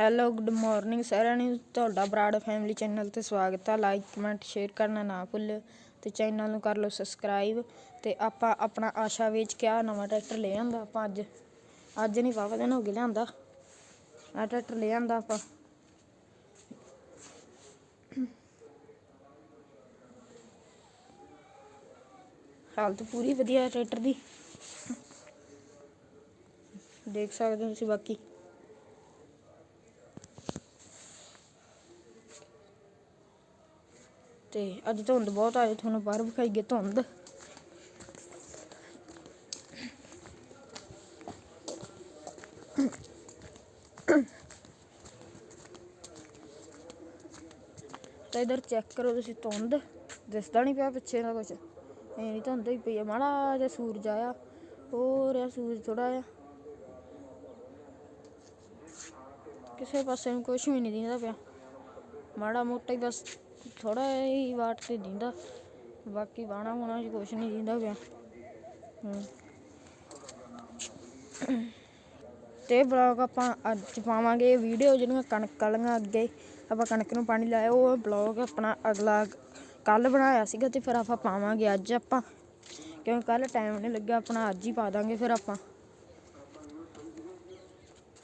Hello good morning ਸਾਰਿਆਂ ਨੂੰ ਤੁਹਾਡਾ ਬਰਾੜ ਫੈਮਿਲੀ ਚੈਨਲ ਤੇ ਸਵਾਗਤ ਹੈ ਲਾਈਕ ਕਮੈਂਟ ਸ਼ੇਅਰ ਕਰਨਾ ਨਾ ਭੁੱਲਿਓ ਤੇ ਚੈਨਲ ਨੂੰ ਕਰ ਲਓ ਸਬਸਕ੍ਰਾਈਬ ਤੇ ਆਪਾਂ ਆਪਣਾ ਆਸ਼ਾ ਵੇਚ ਕੇ ਆ ਨਵਾਂ ਟਰੈਕਟਰ ਲੈ ਆਂਦਾ ਆਪਾਂ ਅੱਜ। ਅੱਜ ਨਹੀਂ ਵਾਵਾ ਦਿਨ ਹੋ ਗਏ ਲਿਆਂਦਾ। ਆ ਟਰੈਕਟਰ ਲੈ ਆਂਦਾ ਆਪਾਂ। ਹਾਲਤ ਪੂਰੀ ਵਧੀਆ ਟਰੈਕਟਰ ਦੀ। ਦੇਖ ਸਕਦੇ ਹੋ ਤੁਸੀਂ ਬਾਕੀ। ਤੇ ਅੱਜ ਧੁੰਦ ਬਹੁਤ ਆ ਤੁਹਾਨੂੰ ਬਾਹਰ ਵਿਖਾਈਏ ਧੁੰਦ। ਤਾਂ ਇਧਰ ਚੈੱਕ ਕਰੋ ਤੁਸੀਂ ਧੁੰਦ। ਦਿਸਦਾ ਨਹੀਂ ਪਿਆ ਪਿੱਛੇ ਦਾ ਕੁਝ ਇਹ ਨਹੀਂ ਧੁੰਦ ਹੀ ਪਈ ਆ। ਮਾੜਾ ਜਿਹਾ ਸੂਰਜ ਆਇਆ। ਹੋ ਰਿਹਾ ਸੂਰਜ ਥੋੜਾ ਜਿਹਾ। ਕਿਸੇ ਪਾਸੇ ਨੂੰ ਕੁਝ ਵੀ ਨਹੀਂ ਦਿਖਦਾ ਪਿਆ। ਮਾੜਾ ਮੋਟਾ ਹੀ ਬਸ ਥੋੜਾ ਹੀ ਵਾਟ ਤੇ ਦਿੰਦਾ। ਬਾਕੀ ਬਾਣਾ ਹੋਣਾ ਜੀ ਕੁਝ ਨਹੀਂ ਦਿੰਦਾ ਪਿਆ। ਤੇ ਬਲੌਗ ਆਪਾਂ ਅੱਜ ਪਾਵਾਂਗੇ ਵੀਡੀਓ ਜਿਹੜੀਆਂ ਕਣਕ ਵਾਲੀਆਂ ਅੱਗੇ ਆਪਾਂ ਕਣਕ ਨੂੰ ਪਾਣੀ ਲਾਇਆ। ਉਹ ਬਲੌਗ ਆਪਣਾ ਅਗਲਾ ਕੱਲ ਬਣਾਇਆ ਸੀਗਾ ਤੇ ਫਿਰ ਆਪਾਂ ਪਾਵਾਂਗੇ ਅੱਜ ਆਪਾਂ। ਕਿਉਂਕਿ ਕੱਲ ਟਾਈਮ ਨਹੀਂ ਲੱਗਿਆ, ਆਪਣਾ ਅੱਜ ਹੀ ਪਾ ਦਾਂਗੇ ਫਿਰ ਆਪਾਂ।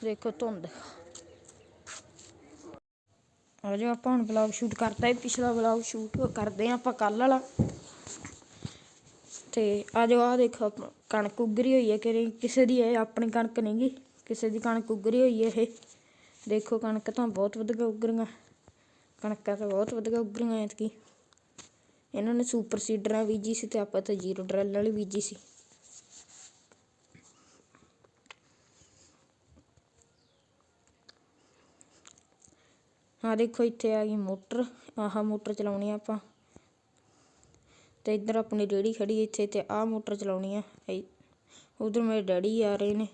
ਦੇਖੋ ਧੁੰਦ। ਆ ਜਾਓ, ਆਪਾਂ ਹੁਣ ਵਲੌਗ ਸ਼ੂਟ ਕਰਤਾ ਹੈ ਪਿਛਲਾ ਵਲੌਗ ਸ਼ੂਟ ਕਰਦੇ ਆ ਆਪਾਂ ਕੱਲ ਵਾਲਾ। ਤੇ ਆ ਜਾਓ ਆ ਦੇਖੋ ਆਪਾਂ ਕਣਕ ਉਗਰੀ ਹੋਈ ਹੈ ਕਿ ਕਿਸੇ ਦੀ ਇਹ ਆਪਣੀ ਕਣਕ ਨਹੀਂ ਗੀ, ਕਿਸੇ ਦੀ ਕਣਕ ਉਗਰੀ ਹੋਈ ਹੈ ਇਹ। ਦੇਖੋ ਕਣਕ ਤਾਂ ਬਹੁਤ ਵਧੀਆ ਉਗਰੀਆਂ, ਕਣਕਾਂ ਤਾਂ ਬਹੁਤ ਵਧੀਆ ਉਗਰੀਆਂ ਐਤਕੀ। ਇਹਨਾਂ ਨੇ ਸੁਪਰ ਸੀਡਰਾਂ ਬੀਜੀ ਸੀ ਤੇ ਆਪਾਂ ਤਾਂ ਜ਼ੀਰੋ ਡਰਲ ਵਾਲੀ ਬੀਜੀ ਸੀ। ਆ ਦੇਖੋ ਇੱਥੇ ਆ ਗਈ ਮੋਟਰ, ਆਹ ਮੋਟਰ ਚਲਾਉਣੀ ਆ ਆਪਾਂ। ਤੇ ਇੱਧਰ ਆਪਣੀ ਰੇੜੀ ਖੜੀ ਇੱਥੇ ਤੇ ਆਹ ਮੋਟਰ ਚਲਾਉਣੀ ਆ। ਉਧਰ ਮੇਰੇ ਡੈਡੀ ਆ ਰਹੇ ਨੇ।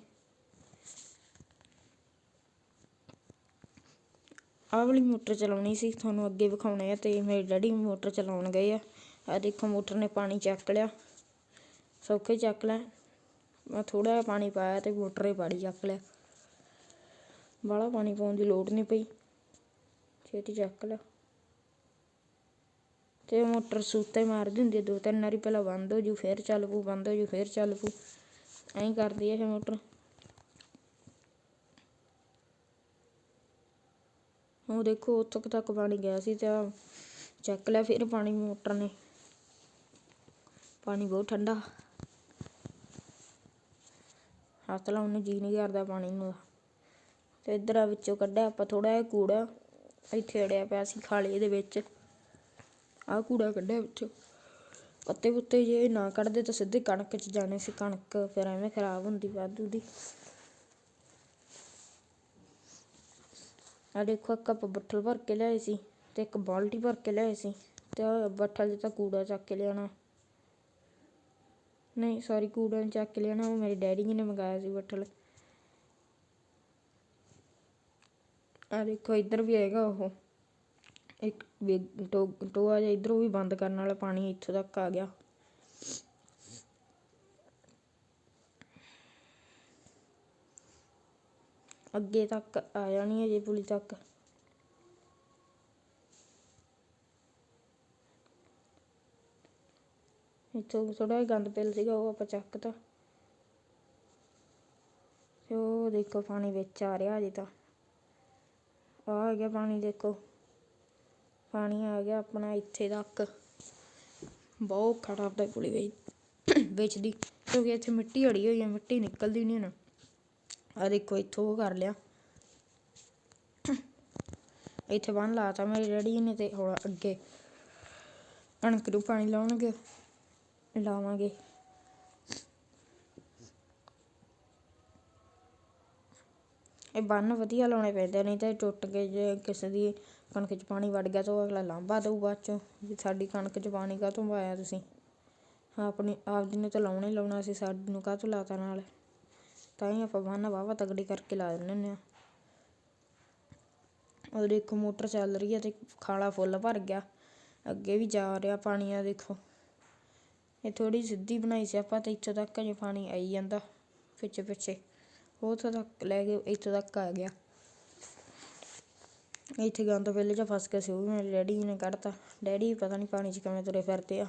ਆਹ ਵਾਲੀ ਮੋਟਰ ਚਲਾਉਣੀ ਸੀ, ਤੁਹਾਨੂੰ ਅੱਗੇ ਵਿਖਾਉਣੇ ਆ ਤੇ ਮੇਰੇ ਡੈਡੀ ਮੋਟਰ ਚਲਾਉਣ ਗਏ ਆ। ਆ ਦੇਖੋ ਮੋਟਰ ਨੇ ਪਾਣੀ ਚੱਕ ਲਿਆ, ਸੌਖੇ ਚੱਕ ਲਿਆ ਮੈਂ ਥੋੜਾ ਜਿਹਾ ਪਾਣੀ ਪਾਇਆ ਤੇ ਮੋਟਰ ਨੇ ਪਾਣੀ ਚੱਕ ਲਿਆ। ਬਾਹਲਾ ਪਾਣੀ ਪਾਉਣ ਦੀ ਲੋੜ ਨਹੀਂ ਪਈ। ਛੇਤੀ ਚੱਕ ਲਓ ਤੇ ਮੋਟਰ ਸੂਤੇ ਮਾਰਦੀ ਹੁੰਦੀ ਦੋ ਤਿੰਨ ਵਾਰੀ ਪਹਿਲਾਂ ਬੰਦ ਹੋ ਜੂ, ਫੇਰ ਚੱਲ ਪੂ ਬੰਦ ਹੋ ਜੂ, ਫੇਰ ਚੱਲ ਪੂ ਐਂ ਕਰਦੀ ਹੈ ਇਹ ਮੋਟਰ। ਉਹ ਦੇਖੋ, ਉੱਥੋਂ ਤੱਕ ਪਾਣੀ ਗਿਆ ਸੀ ਤੇ ਚੱਕ ਲਿਆ ਫਿਰ ਪਾਣੀ ਮੋਟਰ ਨੇ। ਪਾਣੀ ਬਹੁਤ ਠੰਡਾ। ਹੱਥ ਲਾਉਣ ਨੂੰ ਜੀ ਨਹੀਂ ਕਰਦਾ ਪਾਣੀ ਨੂੰ। ਤੇ ਇੱਧਰ ਆ ਵਿੱਚੋਂ ਕੱਢਿਆ ਆਪਾਂ ਥੋੜਾ ਜਿਹਾ ਕੂੜਾ। ਇੱਥੇ ਅੜਿਆ ਪਿਆ ਸੀ ਖਾਲੇ ਦੇ ਵਿੱਚ। ਆਹ ਕੂੜਾ ਕੱਢਿਆ ਵਿੱਚੋਂ। ਪੱਤੇ ਪੁੱਤੇ ਜੇ ਨਾ ਕੱਢਦੇ ਤਾਂ ਸਿੱਧੇ ਕਣਕ 'ਚ ਜਾਣੇ ਸੀ। ਕਣਕ ਫਿਰ ਐਵੇਂ ਖਰਾਬ ਹੁੰਦੀ ਵਾਧੂ ਦੀ। ਆ ਦੇਖੋ, ਇੱਕ ਆਪਾਂ ਬੱਠਲ ਭਰ ਕੇ ਲਿਆਏ ਸੀ ਤੇ ਇੱਕ ਬਾਲਟੀ ਭਰ ਕੇ ਲਿਆਏ ਸੀ ਤੇ ਬੱਠਲ 'ਚ ਤਾਂ ਕੂੜਾ ਚੱਕ ਕੇ ਲਿਆਣਾ ਨਹੀਂ ਸੌਰੀ ਕੂੜਾ ਨਹੀਂ ਚੱਕ ਕੇ ਲਿਆਣਾ ਉਹ ਮੇਰੇ ਡੈਡੀ ਜੀ ਨੇ ਮੰਗਾਇਆ ਸੀ ਬੱਠਲ। ਆ ਦੇਖੋ, ਇੱਧਰ ਵੀ ਹੈਗਾ ਉਹ। ਇੱਕ ਟੋਆ ਜਿਹਾ ਇੱਧਰੋਂ ਵੀ ਬੰਦ ਕਰਨ ਵਾਲਾ ਪਾਣੀ ਇੱਥੋਂ ਤੱਕ ਆ ਗਿਆ। ਅੱਗੇ ਤੱਕ ਆ ਜਾਣੀ ਹੈ ਜੇ ਪੁਲੀ ਤੱਕ। ਇੱਥੋਂ ਥੋੜਾ ਜਿਹਾ ਗੰਦ ਪਿਲ ਸੀਗਾ, ਉਹ ਆਪਾਂ ਚੱਕਤਾ ਤੇ ਉਹ ਦੇਖੋ, ਪਾਣੀ ਵਿੱਚ ਆ ਰਿਹਾ ਅਜੇ ਤਾਂ। ਆ ਗਿਆ ਪਾਣੀ, ਦੇਖੋ। ਪਾਣੀ ਆ ਗਿਆ ਆਪਣਾ ਇੱਥੇ ਤੱਕ। ਬਹੁਤ ਖੜਾ ਆਪਦਾ ਪੁਲੀ ਵਿੱਚ ਵਿੱਚ ਕਿਉਂਕਿ ਇੱਥੇ ਮਿੱਟੀ ਅੜੀ ਹੋਈ ਹੈ ਮਿੱਟੀ ਨਿਕਲਦੀ ਨਹੀਂ ਨਾ ਆ ਦੇਖੋ, ਇੱਥੋਂ ਉਹ ਕਰ ਲਿਆ। ਇੱਥੇ ਬੰਨ ਲਾਤਾ ਮੇਰੇ ਡੈਡੀ ਨੇ ਤੇ ਹੁਣ ਅੱਗੇ ਕਣਕ ਨੂੰ ਪਾਣੀ ਲਾਉਣਗੇ, ਲਾਵਾਂਗੇ। ਇਹ ਬੰਨ ਵਧੀਆ ਲਾਉਣੇ ਪੈਂਦੇ ਨਹੀਂ ਤਾਂ ਟੁੱਟ ਕੇ ਜੇ ਕਿਸੇ ਦੀ ਕਣਕ 'ਚ ਪਾਣੀ ਵੜ ਗਿਆ ਤਾਂ ਉਹ ਅਗਲਾ ਲਾਂਭਾ ਦਊ ਬਾਅਦ ਚੋਂ, ਵੀ ਸਾਡੀ ਕਣਕ 'ਚ ਪਾਣੀ ਕਾਹਤੋਂ ਪਾਇਆ ਤੁਸੀਂ? ਆਪਣੀ, ਆਪਦੀ ਨੇ ਤਾਂ ਲਾਉਣਾ ਹੀ ਲਾਉਣਾ ਸੀ ਸਾਡੀ ਨੂੰ ਕਾਹਤੋਂ ਲਾਤਾ ਨਾਲ? ਤਾਂ ਹੀ ਆਪਾਂ ਬੰਨ ਵਾਵਾ ਤਗੜੀ ਕਰਕੇ ਲਾ ਦਿੰਦੇ ਹੁੰਦੇ ਆ। ਉਹ ਦੇਖੋ, ਮੋਟਰ ਚੱਲ ਰਹੀ ਹੈ ਤੇ ਖਾਲਾ ਫੁੱਲ ਭਰ ਗਿਆ। ਅੱਗੇ ਵੀ ਜਾ ਰਿਹਾ ਪਾਣੀ ਆ ਦੇਖੋ। ਇਹ ਥੋੜੀ ਸਿੱਧੀ ਬਣਾਈ ਸੀ ਆਪਾਂ ਤੇ ਇੱਥੋਂ ਤੱਕ ਅਜੇ ਪਾਣੀ ਆਈ ਜਾਂਦਾ ਪਿੱਛੇ ਪਿੱਛੇ ਉੱਥੋਂ ਤੱਕ, ਲੈ ਕੇ ਇੱਥੋਂ ਤੱਕ ਆ ਗਿਆ। ਇੱਥੇ ਗੰਦ ਪਹਿਲੇ ਚ ਫਸ ਗਿਆ ਸੀ, ਉਹ ਵੀ ਮੇਰੇ ਡੈਡੀ ਨੇ ਕੱਢਤਾ। ਡੈਡੀ ਪਤਾ ਨਹੀਂ ਪਾਣੀ 'ਚ ਕਿਵੇਂ ਤੁਰੇ ਫਿਰਦੇ ਆ।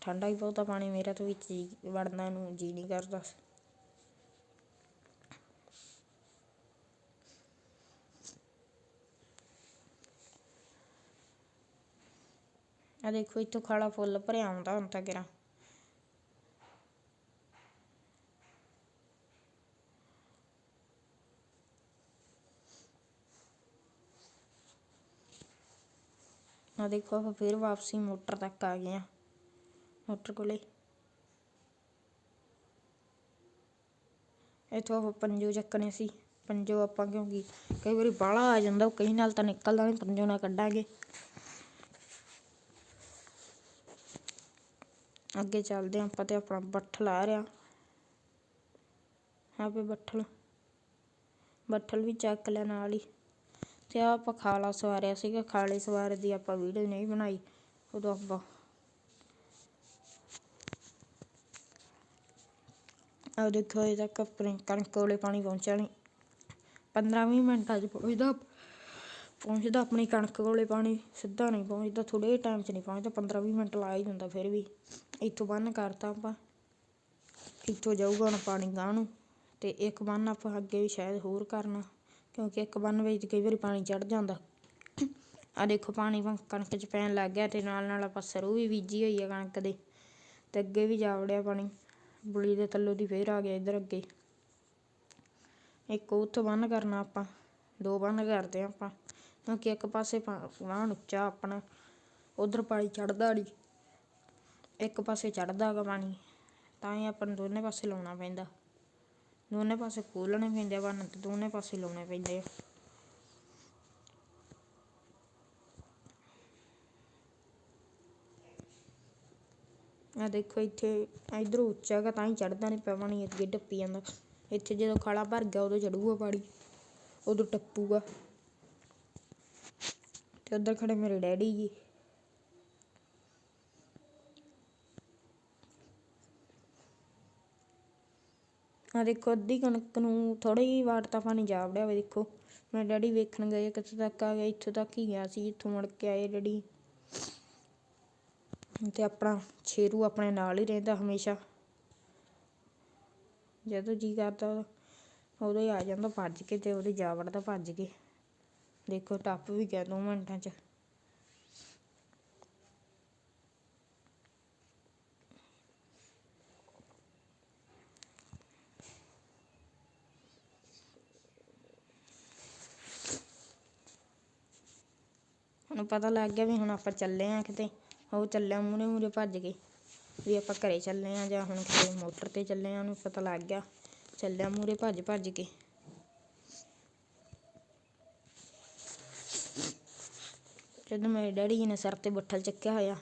ਠੰਡਾ ਹੀ ਬਹੁਤਾ ਪਾਣੀ, ਮੇਰਾ ਤਾਂ ਵਿੱਚ ਜੀ ਵੜਨਾ ਨੂੰ ਜੀ ਨਹੀਂ ਕਰਦਾ। ਆ ਦੇਖੋ, ਇੱਥੋਂ ਖਾਲਾ ਫੁੱਲ ਭਰਿਆ ਆਉਂਦਾ ਹੁਣ ਤਾਂ ਕਿਰਾ ਆ ਦੇਖੋ, ਆਪਾਂ ਫਿਰ ਵਾਪਸੀ ਮੋਟਰ ਤੱਕ ਆ ਗਏ ਆ। ਮੋਟਰ ਕੋਲੇ। ਇੱਥੋਂ ਆਪਾਂ ਪੰਜੋ ਚੱਕਣੇ ਸੀ। ਪੰਜੋ ਆਪਾਂ ਕਿਉਂਕਿ ਕਈ ਵਾਰੀ ਬਾਹਲਾ ਆ ਜਾਂਦਾ, ਉਹ ਕਈ ਨਾਲ ਤਾਂ ਨਿਕਲਦਾ ਨਹੀਂ, ਪੰਜੋ ਨਾਲ ਕੱਢਾਂਗੇ। ਅੱਗੇ ਚੱਲਦੇ ਹਾਂ ਆਪਾਂ ਤੇ ਆਪਣਾ ਬੱਠਲ ਆ ਰਿਹਾ। ਹਾਂ ਵੀ ਬੱਠਲ। ਬੱਠਲ ਵੀ ਚੱਕ ਲਿਆ ਨਾਲ ਹੀ। ਤੇ ਆ ਆਪਾਂ ਖਾਲਾ ਸਵਾਰਿਆ ਸੀਗਾ ਖਾਲੇ ਸਵਾਰ ਦੀ ਆਪਾਂ ਵੀਡੀਓ ਨਹੀਂ ਬਣਾਈ, ਉਦੋਂ ਆਪਾਂ ਆ ਦੇਖੋ ਇਹ ਤੱਕ ਆਪਣੇ ਕਣਕ ਕੋਲੇ ਪਾਣੀ ਪਹੁੰਚਿਆ ਨਹੀਂ। 15-20 ਮਿੰਟਾਂ 'ਚ ਪਹੁੰਚਦਾ ਪਹੁੰਚਦਾ ਆਪਣੀ ਕਣਕ ਕੋਲੇ ਪਾਣੀ, ਸਿੱਧਾ ਨਹੀਂ ਪਹੁੰਚਦਾ ਥੋੜੇ ਟਾਈਮ 'ਚ ਨਹੀਂ ਪਹੁੰਚਦਾ 15-20 ਮਿੰਟ ਲਾ ਹੀ ਜਾਂਦਾ ਫਿਰ ਵੀ। ਇੱਥੋਂ ਬੰਨ ਕਰਤਾ ਆਪਾਂ, ਇੱਥੋਂ ਜਾਊਗਾ ਹੁਣ ਪਾਣੀ ਗਾਂ ਨੂੰ, ਤੇ ਇੱਕ ਬੰਨ ਆਪਾਂ ਅੱਗੇ ਵੀ ਸ਼ਾਇਦ ਹੋਰ ਕਰਨਾ। ਕਿਉਂਕਿ ਇੱਕ ਬੰਨ ਵਿੱਚ ਕਈ ਵਾਰੀ ਪਾਣੀ ਚੜ ਜਾਂਦਾ। ਆ ਦੇਖੋ ਪਾਣੀ ਕਣਕ 'ਚ ਪੈਣ ਲੱਗ ਗਿਆ ਤੇ ਨਾਲ ਨਾਲ ਆਪਾਂ ਸਰੋਂ ਵੀ ਬੀਜੀ ਹੋਈ ਆ ਕਣਕ ਦੇ। ਤੇ ਅੱਗੇ ਵੀ ਜਾ ਵੜਿਆ ਪਾਣੀ। ਬੁਲੀ ਦੇ ਥੱਲੋਂ ਦੀ ਫੇਰ ਆ ਗਿਆ ਇੱਧਰ ਅੱਗੇ। ਇੱਕ ਉੱਥੋਂ ਬੰਨ ਕਰਨਾ ਆਪਾਂ, ਦੋ ਬੰਨ ਕਰਦੇ ਆ ਆਪਾਂ। ਕਿਉਂਕਿ ਇੱਕ ਪਾਸੇ ਵਾਹਣ ਉੱਚਾ ਆਪਣਾ, ਉਧਰ ਪਾਣੀ ਚੜਦਾ ਨਹੀਂ ਇੱਕ ਪਾਸੇ ਚੜਦਾ ਗਾ ਪਾਣੀ, ਤਾਂ ਹੀ ਆਪਾਂ ਨੂੰ ਦੋਨੇ ਪਾਸੇ ਲਾਉਣਾ ਪੈਂਦਾ। ਦੋਨੇ ਪਾਸੇ ਖੋਲਣੇ ਪੈਂਦੇ ਆ ਬੰਨ ਤੇ ਦੋਨੇ ਪਾਸੇ ਲਾਉਣੇ ਪੈਂਦੇ ਆ। ਆ ਦੇਖੋ ਇੱਥੇ ਇਧਰੋਂ ਉੱਚਾ ਗਾ ਤਾਂ ਹੀ ਚੜਦਾ ਨਹੀਂ ਪਿਆ ਪਾਣੀ ਅੱਗੇ ਟੱਪੀ ਜਾਂਦਾ। ਇੱਥੇ ਜਦੋਂ ਖਾਲਾ ਭਰ ਗਿਆ, ਉਦੋਂ ਚੜੂਗਾ ਪਾਣੀ, ਉਦੋਂ ਟੱਪੂਗਾ। ਤੇ ਉੱਧਰ ਖੜੇ ਮੇਰੇ ਡੈਡੀ ਜੀ। ਆ ਦੇਖੋ, ਅੱਧੀ ਕਣਕ ਨੂੰ ਥੋੜੀ ਜਿਹੀ ਵਾਰ ਤਾਂ ਪਾਣੀ ਜਾ ਵੜਿਆ ਵਾ ਦੇਖੋ। ਮੈਂ ਡੈਡੀ ਵੇਖਣ ਗਏ, ਕਿੱਥੇ ਤੱਕ ਆ ਗਿਆ, ਇੱਥੋਂ ਤੱਕ ਹੀ ਗਿਆ ਸੀ, ਇੱਥੋਂ ਮੁੜ ਕੇ ਆਏ ਡੈਡੀ। ਤੇ ਆਪਣਾ ਸ਼ੇਰੂ ਆਪਣੇ ਨਾਲ ਹੀ ਰਹਿੰਦਾ ਹਮੇਸ਼ਾ। ਜਦੋਂ ਜੀ ਕਰਦਾ ਉਦੋਂ- ਹੀ ਆ ਜਾਂਦਾ, ਭੱਜ ਕੇ ਤੇ ਉਹਦੇ ਜਾ ਵੜਦਾ ਭੱਜ ਕੇ ਦੇਖੋ, ਟੱਪ ਵੀ ਗਿਆ ਦੋ ਮਿੰਟਾਂ 'ਚ। ਹੁਣ ਪਤਾ ਲੱਗ ਗਿਆ ਵੀ ਹੁਣ ਆਪਾਂ ਚੱਲੇ ਆ ਕਿਤੇ। ਉਹ ਚੱਲਿਆ ਮੂਰੇ ਮੂਰੇ ਭੱਜ ਕੇ ਵੀ ਆਪਾਂ ਘਰੇ ਚੱਲੇ ਆ ਜਾਂ ਹੁਣ ਕਿਤੇ ਮੋਟਰ ਤੇ ਚੱਲੇ ਆ, ਉਹਨੂੰ ਪਤਾ ਲੱਗ ਗਿਆ। ਚੱਲਿਆ ਮੂਰੇ ਭੱਜ ਭੱਜ ਕੇ। ਜਦੋਂ ਮੇਰੇ ਡੈਡੀ ਜੀ ਨੇ ਸਰ ਤੇ ਬੱਠਲ ਚੱਕਿਆ ਹੋਇਆ,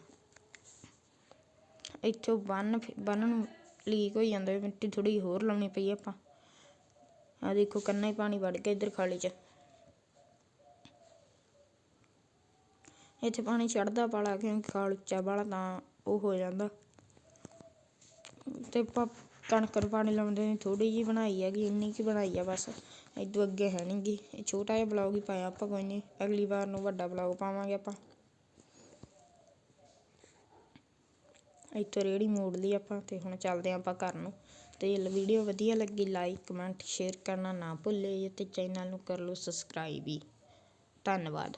ਇੱਥੋਂ ਬੰਨ ਬੰਨ ਨੂੰ ਲੀਕ ਹੋਈ ਜਾਂਦਾ, ਮਿੱਟੀ ਥੋੜੀ ਹੋਰ ਲਾਉਣੀ ਪਈ ਆਪਾਂ। ਆ ਦੇਖੋ, ਕੰਨਾ ਹੀ ਪਾਣੀ ਵੜ ਗਿਆ ਇੱਧਰ ਖਾਲੀ 'ਚ। ਇੱਥੇ ਪਾਣੀ ਚੜਦਾ ਬਾਲਾ ਕਿਉਂਕਿ ਖਾਲ ਉੱਚਾ ਵਾਲਾ ਤਾਂ ਉਹ ਹੋ ਜਾਂਦਾ। ਤੇ ਆਪਾਂ ਕਣਕ ਨੂੰ ਪਾਣੀ ਲਾਉਂਦੇ ਨੇ ਥੋੜੀ ਜਿਹੀ ਬਣਾਈ ਹੈਗੀ, ਇੰਨੀ ਕੀ ਬਣਾਈ ਆ ਬਸ। ਇਦੋਂ ਅੱਗੇ ਹੈ ਨੀ ਗੀ। ਇਹ ਛੋਟਾ ਜਿਹਾ ਬਲੌਗ ਹੀ ਪਾਇਆ ਆਪਾਂ ਕੋਈ ਨਹੀਂ ਅਗਲੀ ਵਾਰ ਨੂੰ ਵੱਡਾ ਬਲੌਗ ਪਾਵਾਂਗੇ ਆਪਾਂ। ਇੱਥੋਂ ਰੇੜੀ ਮੋੜ ਲਈ ਆਪਾਂ ਤੇ ਹੁਣ ਚੱਲਦੇ ਹਾਂ ਆਪਾਂ ਘਰ ਨੂੰ। ਤੇ ਵੀਡੀਓ ਵਧੀਆ ਲੱਗੀ ਲਾਈਕ ਕਮੈਂਟ ਸ਼ੇਅਰ ਕਰਨਾ ਨਾ ਭੁੱਲੇ ਤੇ ਚੈਨਲ ਨੂੰ ਕਰ ਲਓ ਸਬਸਕ੍ਰਾਈਬ ਵੀ ਧੰਨਵਾਦ।